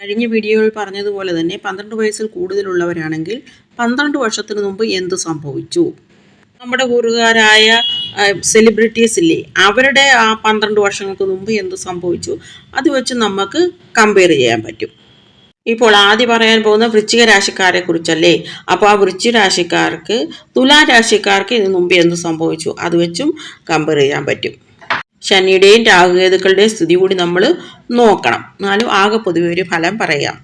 കഴിഞ്ഞ വീഡിയോയിൽ പറഞ്ഞതുപോലെ തന്നെ പന്ത്രണ്ട് വയസ്സിൽ കൂടുതലുള്ളവരാണെങ്കിൽ പന്ത്രണ്ട് വർഷത്തിന് മുമ്പ് എന്ത് സംഭവിച്ചു? നമ്മുടെ കൂറുകാരായ സെലിബ്രിറ്റീസ് ഇല്ലേ അവരുടെ ആ പന്ത്രണ്ട് വർഷങ്ങൾക്ക് മുമ്പ് എന്ത് സംഭവിച്ചു? അത് വെച്ച് നമുക്ക് കമ്പയർ ചെയ്യാൻ പറ്റും. ഇപ്പോൾ ആദ്യം പറയാൻ പോകുന്ന വൃശ്ചിക രാശിക്കാരെ കുറിച്ചല്ലേ? അപ്പോൾ ആ വൃശ്ചിക രാശിക്കാർക്ക് തുലാ രാശിക്കാർക്ക് ഇതിനു മുമ്പ് എന്ത് സംഭവിച്ചു? അത് വെച്ചും കമ്പയർ ചെയ്യാൻ പറ്റും. ശനിയുടെയും രാഹുകേതുക്കളുടെയും സ്ഥിതി കൂടി നമ്മൾ നോക്കണം. എന്നാലും ആകെ പൊതുവെ ഒരു ഫലം പറയാം.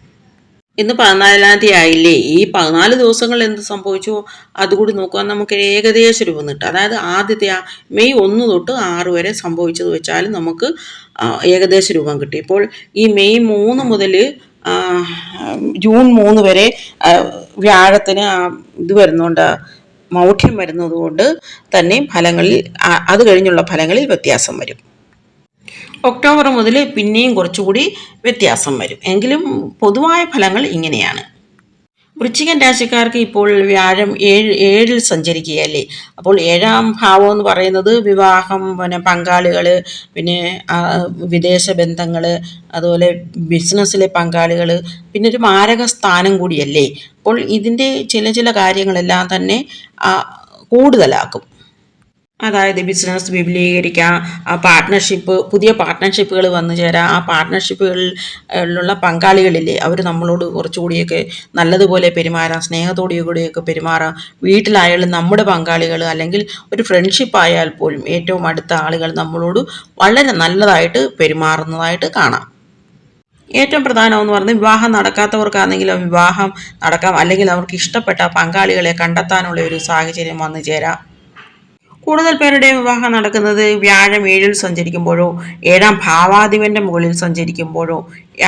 ഇന്ന് പതിനാലാം തീയതി ആയില്ലേ? ഈ പതിനാല് ദിവസങ്ങൾ എന്ത് സംഭവിച്ചോ? അതുകൂടി നോക്കുവാൻ നമുക്ക് ഏകദേശ രൂപം കിട്ടും അതായത് ആദ്യത്തെ മെയ് ഒന്ന് തൊട്ട് ആറ് വരെ സംഭവിച്ചത് വെച്ചാൽ നമുക്ക് ഏകദേശ രൂപം കിട്ടി. ഇപ്പോൾ ഈ മെയ് മൂന്ന് മുതൽ ജൂൺ മൂന്ന് വരെ വ്യാഴത്തിന് ഇത് വരുന്നുണ്ട്. മൗഢ്യം വരുന്നതുകൊണ്ട് തന്നെ ഫലങ്ങളിൽ അത് കഴിഞ്ഞുള്ള ഫലങ്ങളിൽ വ്യത്യാസം വരും. ഒക്ടോബർ മുതൽ പിന്നെയും കുറച്ചുകൂടി വ്യത്യാസം വരും. എങ്കിലും പൊതുവായ ഫലങ്ങൾ ഇങ്ങനെയാണ്. വൃശ്ചികൻ രാശിക്കാർക്ക് ഇപ്പോൾ വ്യാഴം ഏഴ് ഏഴിൽ സഞ്ചരിക്കുകയല്ലേ? അപ്പോൾ ഏഴാം ഭാവം എന്ന് പറയുന്നത് വിവാഹം പിന്നെ പങ്കാളികൾ പിന്നെ വിദേശ ബന്ധങ്ങൾ അതുപോലെ ബിസിനസ്സിലെ പങ്കാളികൾ പിന്നെ ഒരു മാരക സ്ഥാനം കൂടിയല്ലേ? അപ്പോൾ ഇതിന്റെ ചില ചില കാര്യങ്ങളെല്ലാം തന്നെ കൂടുതലാക്കും. അതായത് ബിസിനസ് വിപുലീകരിക്കാം ആ പാർട്ട്ണർഷിപ്പ് പുതിയ പാർട്ട്ണർഷിപ്പുകൾ വന്നു ചേരാം. ആ പാർട്ട്ണർഷിപ്പുകളിലുള്ള പങ്കാളികളില്ലേ അവർ നമ്മളോട് കുറച്ചുകൂടിയൊക്കെ നല്ലതുപോലെ പെരുമാറാം സ്നേഹത്തോടു കൂടിയൊക്കെ പെരുമാറാം. വീട്ടിലായാലും നമ്മുടെ പങ്കാളികൾ അല്ലെങ്കിൽ ഒരു ഫ്രണ്ട്ഷിപ്പ് ആയാൽ പോലും ഏറ്റവും അടുത്ത ആളുകൾ നമ്മളോട് വളരെ നല്ലതായിട്ട് പെരുമാറുന്നതായിട്ട് കാണാം. ഏറ്റവും പ്രധാനമെന്ന് പറഞ്ഞാൽ വിവാഹം നടക്കാത്തവർക്കാണെങ്കിൽ വിവാഹം നടക്കാം. അല്ലെങ്കിൽ അവർക്ക് ഇഷ്ടപ്പെട്ട പങ്കാളികളെ കണ്ടെത്താനുള്ള ഒരു സാഹചര്യം വന്നു ചേരാം. കൂടുതൽ പേരുടെ വിവാഹം നടക്കുന്നത് വ്യാഴം ഏഴിൽ സഞ്ചരിക്കുമ്പോഴോ ഏഴാം ഭാവാധിപന്റെ മുകളിൽ സഞ്ചരിക്കുമ്പോഴോ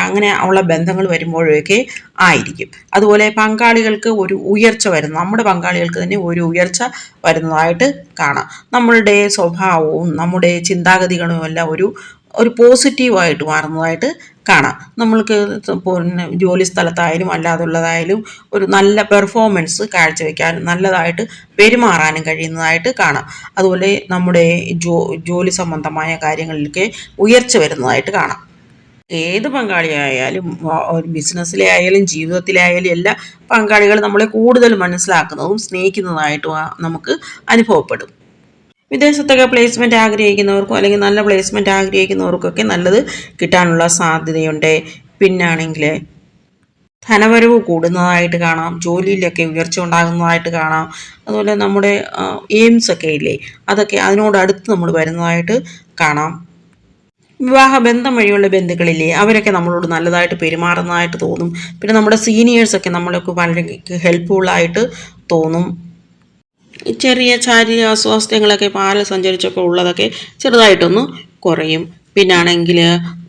അങ്ങനെ ഉള്ള ബന്ധങ്ങൾ വരുമ്പോഴോ ഒക്കെ ആയിരിക്കും. അതുപോലെ പങ്കാളികൾക്ക് ഒരു ഉയർച്ച വരുന്നു. നമ്മുടെ പങ്കാളികൾക്ക് തന്നെ ഒരു ഉയർച്ച വരുന്നതായിട്ട് കാണാം. നമ്മളുടെ സ്വഭാവവും നമ്മുടെ ചിന്താഗതികളും എല്ലാം ഒരു ഒരു പോസിറ്റീവായിട്ട് മാറുന്നതായിട്ട് കാണാം. നമ്മൾക്ക് പിന്നെ ജോലി സ്ഥലത്തായാലും അല്ലാതുള്ളതായാലും ഒരു നല്ല പെർഫോമൻസ് കാഴ്ചവെക്കാനും നല്ലതായിട്ട് പെരുമാറാനും കഴിയുന്നതായിട്ട് കാണാം. അതുപോലെ നമ്മുടെ ജോ ജോലി സംബന്ധമായ കാര്യങ്ങളിലൊക്കെ ഉയർച്ച വരുന്നതായിട്ട് കാണാം. ഏത് പങ്കാളിയായാലും ഒരു ബിസിനസ്സിലെ ആയാലും ജീവിതത്തിലെ എല്ലാ പങ്കാളികളും നമ്മളെ കൂടുതൽ മനസ്സിലാക്കുന്നതും സ്നേഹിക്കുന്നതായിട്ടും നമുക്ക് അനുഭവപ്പെടും. വിദേശത്തൊക്കെ പ്ലേസ്മെന്റ് ആഗ്രഹിക്കുന്നവർക്കും അല്ലെങ്കിൽ നല്ല പ്ലേസ്മെന്റ് ആഗ്രഹിക്കുന്നവർക്കൊക്കെ നല്ലത് കിട്ടാനുള്ള സാധ്യതയുണ്ട്. പിന്നാണെങ്കിൽ ധനവരവ് കൂടുന്നതായിട്ട് കാണാം ജോലിയിലൊക്കെ ഉയർച്ച ഉണ്ടാകുന്നതായിട്ട് കാണാം. അതുപോലെ നമ്മുടെ എയിംസ് ഒക്കെ ഇല്ലേ അതൊക്കെ അതിനോടടുത്ത് നമ്മൾ വരുന്നതായിട്ട് കാണാം. വിവാഹ ബന്ധം വഴിയുള്ള ബന്ധുക്കളില്ലേ അവരൊക്കെ നമ്മളോട് നല്ലതായിട്ട് പെരുമാറുന്നതായിട്ട് തോന്നും. പിന്നെ നമ്മുടെ സീനിയേഴ്സൊക്കെ നമ്മളൊക്കെ വളരെ ഹെൽപ്ഫുള്ളായിട്ട് തോന്നും. ചെറിയ ശാരീരിക അസ്വാസ്ഥ്യങ്ങളൊക്കെ പാൽ സഞ്ചരിച്ചൊക്കെ ഉള്ളതൊക്കെ ചെറുതായിട്ടൊന്ന് കുറയും. പിന്നാണെങ്കിൽ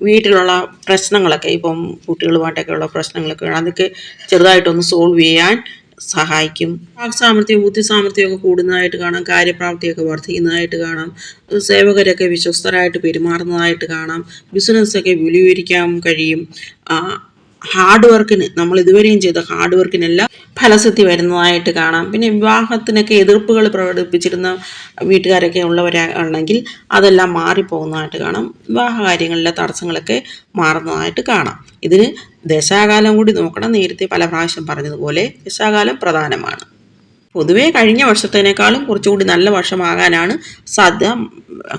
വീട്ടിലുള്ള പ്രശ്നങ്ങളൊക്കെ ഇപ്പം കുട്ടികളുമായിട്ടൊക്കെ ഉള്ള പ്രശ്നങ്ങളൊക്കെ അതൊക്കെ ചെറുതായിട്ടൊന്ന് സോൾവ് ചെയ്യാൻ സഹായിക്കും. വാക്സാമർത്ഥ്യം ബുദ്ധി സാമർഥ്യമൊക്കെ കൂടുന്നതായിട്ട് കാണാം കാര്യപ്രാപ്തിയൊക്കെ വർദ്ധിക്കുന്നതായിട്ട് കാണാം സേവകരൊക്കെ വിശ്വസ്തരായിട്ട് പെരുമാറുന്നതായിട്ട് കാണാം ബിസിനസ്സൊക്കെ വിപുലീകരിക്കാൻ കഴിയും. ഹാർഡ് വർക്കിന് നമ്മൾ ഇതുവരെയും ചെയ്ത ഹാർഡ് വർക്കിനെല്ലാം ഫലസിദ്ധി വരുന്നതായിട്ട് കാണാം. പിന്നെ വിവാഹത്തിനൊക്കെ എതിർപ്പുകൾ പ്രകടിപ്പിച്ചിരുന്ന വീട്ടുകാരൊക്കെ ഉള്ളവരാണെങ്കിൽ അതെല്ലാം മാറിപ്പോകുന്നതായിട്ട് കാണാം. വിവാഹ കാര്യങ്ങളിലെ തടസ്സങ്ങളൊക്കെ മാറുന്നതായിട്ട് കാണാം. ഇതിന് ദശാകാലം കൂടി നോക്കണം. നേരത്തെ പല പ്രാവശ്യം പറഞ്ഞതുപോലെ ദശാകാലം പ്രധാനമാണ്. പൊതുവേ കഴിഞ്ഞ വർഷത്തേനേക്കാളും കുറച്ചുകൂടി നല്ല വർഷമാകാനാണ് സാധ്യത.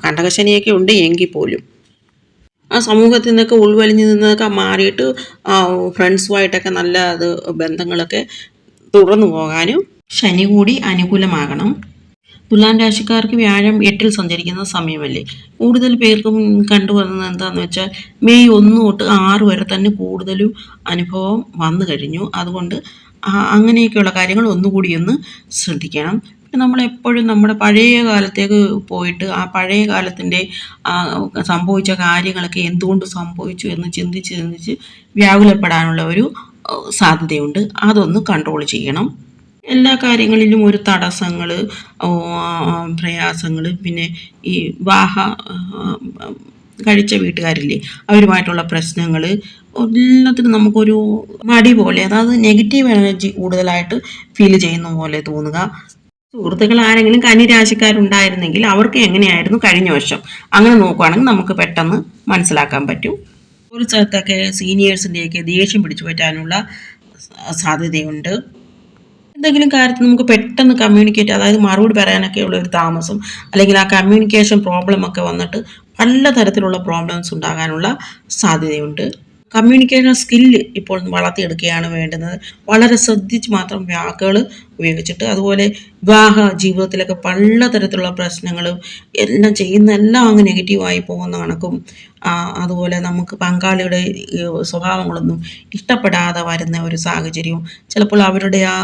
കണ്ടകശനിയൊക്കെ ഉണ്ട് എങ്കിൽ പോലും. ആ സമൂഹത്തിൽ നിന്നൊക്കെ ഉൾവലിഞ്ഞു നിന്നൊക്കെ മാറിയിട്ട് ഫ്രണ്ട്സുമായിട്ടൊക്കെ നല്ല അത് ബന്ധങ്ങളൊക്കെ തുടർന്നു പോകാനും ശനി കൂടി അനുകൂലമാകണം. തുലാം രാശിക്കാർക്ക് വ്യാഴം എട്ടിൽ സഞ്ചരിക്കുന്ന സമയമല്ലേ? കൂടുതൽ പേർക്കും കണ്ടുവന്നത് എന്താണെന്ന് വെച്ചാൽ മെയ് ഒന്ന് തൊട്ട് ആറ് വരെ തന്നെ കൂടുതലും അനുഭവം വന്നു കഴിഞ്ഞു. അതുകൊണ്ട് അങ്ങനെയൊക്കെയുള്ള കാര്യങ്ങൾ ഒന്നുകൂടി ഒന്ന് ശ്രദ്ധിക്കണം. നമ്മളെപ്പോഴും നമ്മുടെ പഴയ കാലത്തേക്ക് പോയിട്ട് ആ പഴയ കാലത്തിന്റെ സംഭവിച്ച കാര്യങ്ങളൊക്കെ എന്തുകൊണ്ട് സംഭവിച്ചു എന്ന് ചിന്തിച്ച് ചിന്തിച്ച് വ്യാകുലപ്പെടാനുള്ള ഒരു സാധ്യതയുണ്ട്. അതൊന്ന് കൺട്രോൾ ചെയ്യണം. എല്ലാ കാര്യങ്ങളിലും ഒരു തടസ്സങ്ങൾ പ്രയാസങ്ങൾ പിന്നെ ഈ വാഹ കഴിച്ച വീട്ടുകാരില്ലേ അവരുമായിട്ടുള്ള പ്രശ്നങ്ങൾ എല്ലാത്തിനും നമുക്കൊരു മടി പോലെ അതായത് നെഗറ്റീവ് എനർജി കൂടുതലായിട്ട് ഫീൽ ചെയ്യുന്ന പോലെ തോന്നുക. സുഹൃത്തുക്കൾ ആരെങ്കിലും കന്നിരാശിക്കാരുണ്ടായിരുന്നെങ്കിൽ അവർക്ക് എങ്ങനെയായിരുന്നു കഴിഞ്ഞ വർഷം? അങ്ങനെ നോക്കുവാണെങ്കിൽ നമുക്ക് പെട്ടെന്ന് മനസ്സിലാക്കാൻ പറ്റും. ഒരു സ്ഥലത്തൊക്കെ സീനിയേഴ്സിന്റെയൊക്കെ ദേഷ്യം പിടിച്ചു പറ്റാനുള്ള സാധ്യതയുണ്ട്. എന്തെങ്കിലും കാര്യത്തിൽ നമുക്ക് പെട്ടെന്ന് കമ്മ്യൂണിക്കേറ്റ് അതായത് മറുപടി പറയാനൊക്കെ ഉള്ള ഒരു താമസം അല്ലെങ്കിൽ ആ കമ്മ്യൂണിക്കേഷൻ പ്രോബ്ലം ഒക്കെ വന്നിട്ട് പല തരത്തിലുള്ള പ്രോബ്ലംസ് ഉണ്ടാകാനുള്ള സാധ്യതയുണ്ട്. കമ്മ്യൂണിക്കേഷൻ സ്കില്ല് ഇപ്പോൾ വളർത്തിയെടുക്കുകയാണ് വേണ്ടുന്നത്. വളരെ ശ്രദ്ധിച്ച് മാത്രം വാക്കുകൾ ഉപയോഗിച്ചിട്ട് അതുപോലെ വിവാഹ ജീവിതത്തിലൊക്കെ പല തരത്തിലുള്ള പ്രശ്നങ്ങളും എല്ലാം ചെയ്യുന്ന എല്ലാം നെഗറ്റീവായി പോകുന്ന കണക്കും അതുപോലെ നമുക്ക് പങ്കാളിയുടെ സ്വഭാവങ്ങളൊന്നും ഇഷ്ടപ്പെടാതെ വരുന്ന ഒരു സാഹചര്യവും ചിലപ്പോൾ അവരുടെ ആ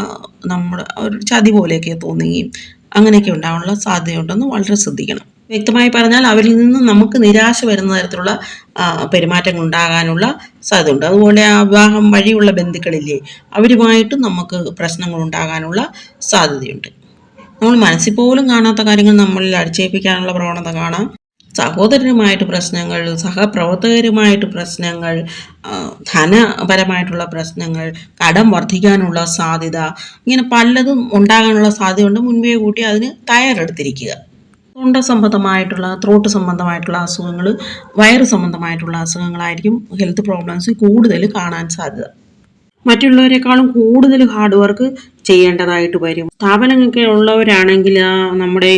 നമ്മുടെ ഒരു ചതി പോലെയൊക്കെ തോന്നുകയും അങ്ങനെയൊക്കെ ഉണ്ടാകാനുള്ള സാധ്യതയുണ്ടെന്ന് വളരെ ശ്രദ്ധിക്കണം. വ്യക്തമായി പറഞ്ഞാൽ അവരിൽ നിന്ന് നമുക്ക് നിരാശ വരുന്ന തരത്തിലുള്ള പെരുമാറ്റങ്ങൾ ഉണ്ടാകാനുള്ള സാധ്യതയുണ്ട്. അതുപോലെ ആ വിവാഹം വഴിയുള്ള ബന്ധുക്കളില്ലേ അവരുമായിട്ടും നമുക്ക് പ്രശ്നങ്ങൾ ഉണ്ടാകാനുള്ള സാധ്യതയുണ്ട്. നമ്മൾ മനസ്സിൽ പോലും കാണാത്ത കാര്യങ്ങൾ നമ്മളിൽ അടിച്ചേൽപ്പിക്കാനുള്ള പ്രവണത കാണാം. സഹോദരനുമായിട്ട് പ്രശ്നങ്ങൾ സഹപ്രവർത്തകരുമായിട്ട് പ്രശ്നങ്ങൾ ധനപരമായിട്ടുള്ള പ്രശ്നങ്ങൾ കടം വർദ്ധിക്കാനുള്ള സാധ്യത ഇങ്ങനെ പലതും ഉണ്ടാകാനുള്ള സാധ്യതയുണ്ട്. മുൻപേ കൂട്ടി അതിന് തയ്യാറെടുത്തിരിക്കുക. തൊണ്ട സംബന്ധമായിട്ടുള്ള ത്രോട്ട് സംബന്ധമായിട്ടുള്ള അസുഖങ്ങൾ വയറ് സംബന്ധമായിട്ടുള്ള അസുഖങ്ങളായിരിക്കും ഹെൽത്ത് പ്രോബ്ലംസ് കൂടുതൽ കാണാൻ സാധ്യത. മറ്റുള്ളവരെക്കാളും കൂടുതൽ ഹാർഡ് വർക്ക് ചെയ്യേണ്ടതായിട്ട് വരും. സ്ഥാപനങ്ങൾക്ക് ഉള്ളവരാണെങ്കിൽ നമ്മുടെ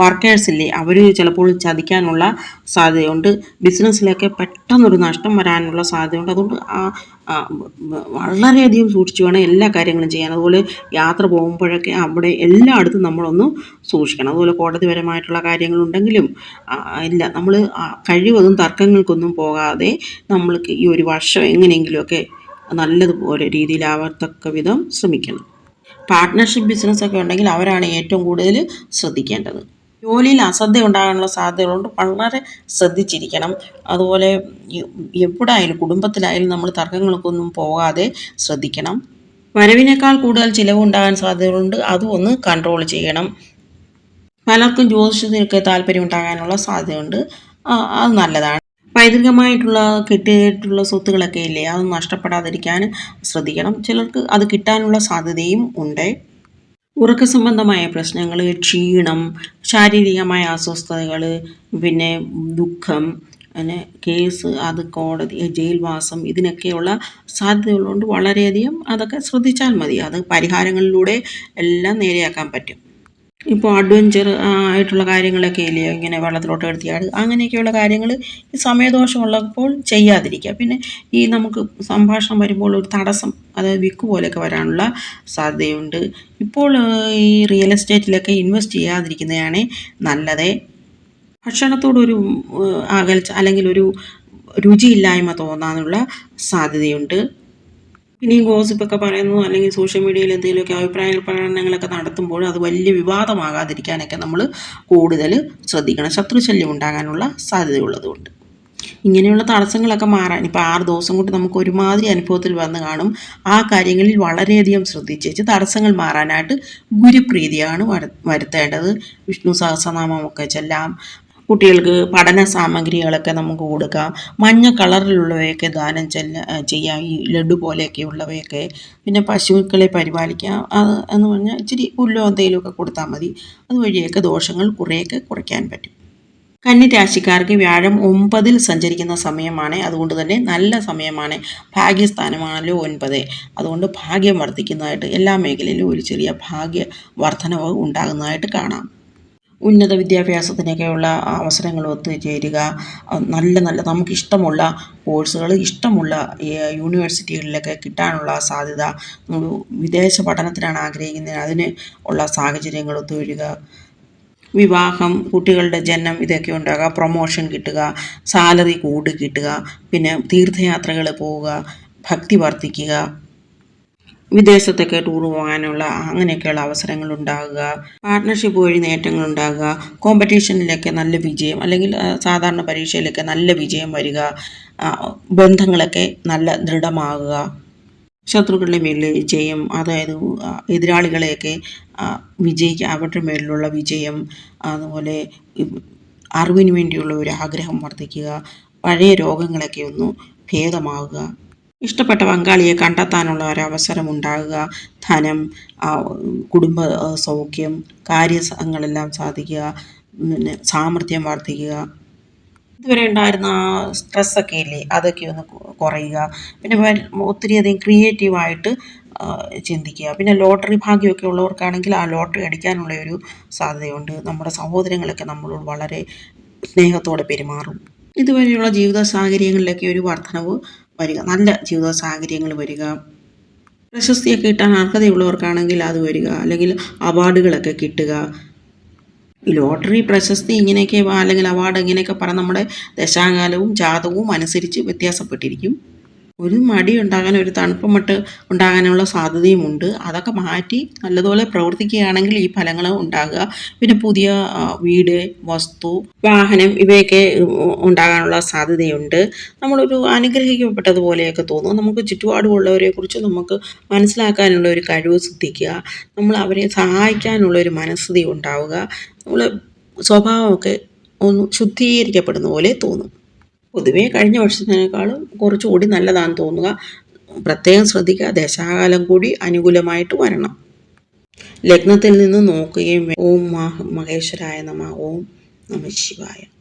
വർക്കേഴ്സ് ഇല്ലേ അവർ ചിലപ്പോൾ ചതിക്കാനുള്ള സാധ്യതയുണ്ട്. ബിസിനസ്സിലൊക്കെ പെട്ടെന്നൊരു നഷ്ടം വരാനുള്ള സാധ്യതയുണ്ട്. അതുകൊണ്ട് വളരെയധികം സൂക്ഷിച്ചു വേണം എല്ലാ കാര്യങ്ങളും ചെയ്യാൻ. അതുപോലെ യാത്ര പോകുമ്പോഴൊക്കെ അവിടെ എല്ലായിടത്തും നമ്മളൊന്ന് സൂക്ഷിക്കണം. അതുപോലെ കോടതിപരമായിട്ടുള്ള കാര്യങ്ങളുണ്ടെങ്കിലും ഇല്ല നമ്മൾ കഴിവതും തർക്കങ്ങൾക്കൊന്നും പോകാതെ നമ്മൾക്ക് ഈ ഒരു വർഷം എങ്ങനെയെങ്കിലുമൊക്കെ നല്ലതുപോലെ രീതിയിലാവത്തക്ക വിധം ശ്രമിക്കണം. പാർട്ട്ണർഷിപ്പ് ബിസിനസ് ഒക്കെ ഉണ്ടെങ്കിൽ അവരാണ് ഏറ്റവും കൂടുതൽ ശ്രദ്ധിക്കേണ്ടത്. ജോലിയിൽ അശ്രദ്ധ ഉണ്ടാകാനുള്ള സാധ്യതകളുണ്ട്. വളരെ ശ്രദ്ധിച്ചിരിക്കണം. അതുപോലെ എപ്പോഴായാലും കുടുംബത്തിലായാലും നമ്മൾ തർക്കങ്ങൾക്കൊന്നും പോകാതെ ശ്രദ്ധിക്കണം. വരവിനേക്കാൾ കൂടുതൽ ചിലവുണ്ടാകാൻ സാധ്യതകളുണ്ട്. അതും ഒന്ന് കൺട്രോൾ ചെയ്യണം. പലർക്കും ജ്യോതിഷത്തിനൊക്കെ താല്പര്യം ഉണ്ടാകാനുള്ള സാധ്യതയുണ്ട് അത് നല്ലതാണ്. പൈതൃകമായിട്ടുള്ള കിട്ടിയിട്ടുള്ള സ്വത്തുകളൊക്കെ ഇല്ലേ? അത് നഷ്ടപ്പെടാതിരിക്കാൻ ശ്രദ്ധിക്കണം. ചിലർക്ക് അത് കിട്ടാനുള്ള സാധ്യതയും ഉണ്ട്. ഉറക്ക സംബന്ധമായ പ്രശ്നങ്ങൾ ക്ഷീണം ശാരീരികമായ അസ്വസ്ഥതകൾ പിന്നെ ദുഃഖം പിന്നെ കേസ് അത് കോടതി ജയിൽവാസം ഇതിനൊക്കെയുള്ള സാധ്യതകളുണ്ട്. വളരെയധികം അതൊക്കെ ശ്രദ്ധിച്ചാൽ മതി. അത് പരിഹാരങ്ങളിലൂടെ എല്ലാം നേരെയാക്കാൻ പറ്റും. ഇപ്പോൾ അഡ്വഞ്ചർ ആയിട്ടുള്ള കാര്യങ്ങളൊക്കെ ഇല്ലേ? ഇങ്ങനെ വെള്ളത്തിലോട്ട് എടുത്തിയാട് അങ്ങനെയൊക്കെയുള്ള കാര്യങ്ങൾ സമയദോഷമുള്ളപ്പോൾ ചെയ്യാതിരിക്കുക. പിന്നെ ഈ നമുക്ക് സംഭാഷണം വരുമ്പോൾ ഒരു തടസ്സം അതായത് വിക്ക് പോലെയൊക്കെ വരാനുള്ള സാധ്യതയുണ്ട്. ഇപ്പോൾ ഈ റിയൽ എസ്റ്റേറ്റിലൊക്കെ ഇൻവെസ്റ്റ് ചെയ്യാതിരിക്കുന്നതാണ് നല്ലത്. ഭക്ഷണത്തോടൊരു അകൽച്ച അല്ലെങ്കിൽ ഒരു രുചിയില്ലായ്മ തോന്നാനുള്ള സാധ്യതയുണ്ട്. പിന്നെയും ഗോസിപ്പൊക്കെ പറയുന്നു അല്ലെങ്കിൽ സോഷ്യൽ മീഡിയയിൽ എന്തെങ്കിലുമൊക്കെ അഭിപ്രായ പ്രകടനങ്ങളൊക്കെ നടത്തുമ്പോൾ അത് വലിയ വിവാദമാകാതിരിക്കാനൊക്കെ നമ്മൾ കൂടുതൽ ശ്രദ്ധിക്കണം. ശത്രുശല്യം ഉണ്ടാകാനുള്ള സാധ്യതയുള്ളതുകൊണ്ട്. ഇങ്ങനെയുള്ള തടസ്സങ്ങളൊക്കെ മാറാൻ ഇപ്പോൾ ആറ് ദിവസം കൊണ്ട് നമുക്ക് ഒരുമാതിരി അനുഭവത്തിൽ വന്ന് കാണും. ആ കാര്യങ്ങളിൽ വളരെയധികം ശ്രദ്ധിച്ചേച്ച് തടസ്സങ്ങൾ മാറാനായിട്ട് ഗുരുപ്രീതിയാണ് വര- വരുത്തേണ്ടത്. വിഷ്ണു സഹസ്രനാമമൊക്കെ ചെല്ലാം കുട്ടികൾക്ക് പഠന സാമഗ്രികളൊക്കെ നമുക്ക് കൊടുക്കാം. മഞ്ഞ കളറിലുള്ളവയൊക്കെ ദാനം ചെല്ല ചെയ്യാം. ഈ ലഡു പോലെയൊക്കെ ഉള്ളവയൊക്കെ പിന്നെ പശുക്കളെ പരിപാലിക്കാം. അത് എന്ന് പറഞ്ഞാൽ ഇച്ചിരി പുല്ലോ എന്തെങ്കിലുമൊക്കെ കൊടുത്താൽ മതി. അതുവഴിയൊക്കെ ദോഷങ്ങൾ കുറേയൊക്കെ കുറയ്ക്കാൻ പറ്റും. കന്നിരാശിക്കാർക്ക് വ്യാഴം ഒമ്പതിൽ സഞ്ചരിക്കുന്ന സമയമാണ്. അതുകൊണ്ട് തന്നെ നല്ല സമയമാണ്. ഭാഗ്യസ്ഥാനമാണല്ലോ ഒൻപത്. അതുകൊണ്ട് ഭാഗ്യം വർദ്ധിക്കുന്നതായിട്ട് എല്ലാ മേഖലയിലും ഒരു ചെറിയ ഭാഗ്യ വർധനവ് ഉണ്ടാകുന്നതായിട്ട് കാണാം. ഉന്നത വിദ്യാഭ്യാസത്തിനൊക്കെയുള്ള അവസരങ്ങൾ ഒത്തുചേരുക. നല്ല നല്ല നമുക്കിഷ്ടമുള്ള കോഴ്സുകൾ ഇഷ്ടമുള്ള യൂണിവേഴ്സിറ്റികളിലൊക്കെ കിട്ടാനുള്ള സാധ്യത. നമ്മൾ വിദേശ പഠനത്തിനാണ് ആഗ്രഹിക്കുന്നത് അതിന് ഉള്ള സാഹചര്യങ്ങൾ ഒത്തുവരിക. വിവാഹം കുട്ടികളുടെ ജനനം ഇതൊക്കെ ഉണ്ടാകുക. പ്രൊമോഷൻ കിട്ടുക. സാലറി കൂടി കിട്ടുക. പിന്നെ തീർത്ഥയാത്രകൾ പോവുക. ഭക്തി വർദ്ധിക്കുക. വിദേശത്തൊക്കെ ടൂർ പോകാനുള്ള അങ്ങനെയൊക്കെയുള്ള അവസരങ്ങൾ ഉണ്ടാകുക പാർട്ട്ണർഷിപ്പ് വഴി നേട്ടങ്ങൾ ഉണ്ടാകുക കോമ്പറ്റീഷനിലൊക്കെ നല്ല വിജയം അല്ലെങ്കിൽ സാധാരണ പരീക്ഷയിലൊക്കെ നല്ല വിജയം വരിക. ബന്ധങ്ങളൊക്കെ നല്ല ദൃഢമാകുക. ശത്രുക്കളുടെ മേലിൽ വിജയം അതായത് എതിരാളികളെയൊക്കെ വിജയിക്കുക അവരുടെ മേലിലുള്ള വിജയം അതുപോലെ അറിവിന് വേണ്ടിയുള്ള ഒരു ആഗ്രഹം വർദ്ധിക്കുക. പഴയ രോഗങ്ങളൊക്കെ ഒന്ന് ഭേദമാവുക ഇഷ്ടപ്പെട്ട പങ്കാളിയെ കണ്ടെത്താനുള്ള ഒരവസരം ഉണ്ടാകുക. ധനം കുടുംബ സൗഖ്യം കാര്യങ്ങളെല്ലാം സാധിക്കുക. പിന്നെ സാമർഥ്യം വർദ്ധിക്കുക. ഇതുവരെ ഉണ്ടായിരുന്ന ആ സ്ട്രെസ്സൊക്കെ ഇല്ലേ? അതൊക്കെ ഒന്ന് കുറയുക. പിന്നെ ഒത്തിരിയധികം ക്രിയേറ്റീവായിട്ട് ചിന്തിക്കുക. പിന്നെ ലോട്ടറി ഭാഗ്യമൊക്കെ ഉള്ളവർക്കാണെങ്കിൽ ആ ലോട്ടറി അടിക്കാനുള്ള ഒരു സാധ്യതയുണ്ട്. നമ്മുടെ സഹോദരങ്ങളൊക്കെ നമ്മളോട് വളരെ സ്നേഹത്തോടെ പെരുമാറും. ഇതുവരെയുള്ള ജീവിത സാഹചര്യങ്ങളിലൊക്കെ ഒരു വർധനവ് വരിക. നല്ല ജീവിത സാഹചര്യങ്ങൾ വരിക. പ്രശസ്തിയൊക്കെ കിട്ടാൻ അർഹതയുള്ളവർക്കാണെങ്കിൽ അത് വരിക. അല്ലെങ്കിൽ അവാർഡുകളൊക്കെ കിട്ടുക. ലോട്ടറി പ്രശസ്തി ഇങ്ങനെയൊക്കെ അല്ലെങ്കിൽ അവാർഡ് ഇങ്ങനെയൊക്കെ പറഞ്ഞ് നമ്മുടെ ദശാകാലവും ജാതകവും അനുസരിച്ച് വ്യത്യാസപ്പെട്ടിരിക്കും. ഒരു മടി ഉണ്ടാകാൻ ഒരു തണുപ്പ് മട്ട് ഉണ്ടാകാനുള്ള സാധ്യതയുമുണ്ട്. അതൊക്കെ മാറ്റി നല്ലതുപോലെ പ്രവർത്തിക്കുകയാണെങ്കിൽ ഈ ഫലങ്ങൾ ഉണ്ടാകുക. പിന്നെ പുതിയ വീട് വസ്തു വാഹനം ഇവയൊക്കെ ഉണ്ടാകാനുള്ള സാധ്യതയുണ്ട്. നമ്മളൊരു അനുഗ്രഹിക്കപ്പെട്ടതുപോലെയൊക്കെ തോന്നും. നമുക്ക് ചുറ്റുപാടുമുള്ളവരെ കുറിച്ച് നമുക്ക് മനസ്സിലാക്കാനുള്ള ഒരു കഴിവ് സിദ്ധിക്കുക. നമ്മൾ അവരെ സഹായിക്കാനുള്ള ഒരു മനസ്ഥിതി ഉണ്ടാവുക. നമ്മൾ സ്വഭാവമൊക്കെ ഒന്ന് ശുദ്ധീകരിക്കപ്പെടുന്ന പോലെ തോന്നും. പൊതുവേ കഴിഞ്ഞ വർഷത്തിനേക്കാളും കുറച്ചുകൂടി നല്ലതാണെന്ന് തോന്നുക. പ്രത്യേകം ശ്രദ്ധിക്കുക. ദശാകാലം കൂടി അനുകൂലമായിട്ട് വരണം. ലഗ്നത്തിൽ നിന്ന് നോക്കുകയും ഓം മഹ- മഹേശ്വരായ നമ. ഓം നമ ശിവായ.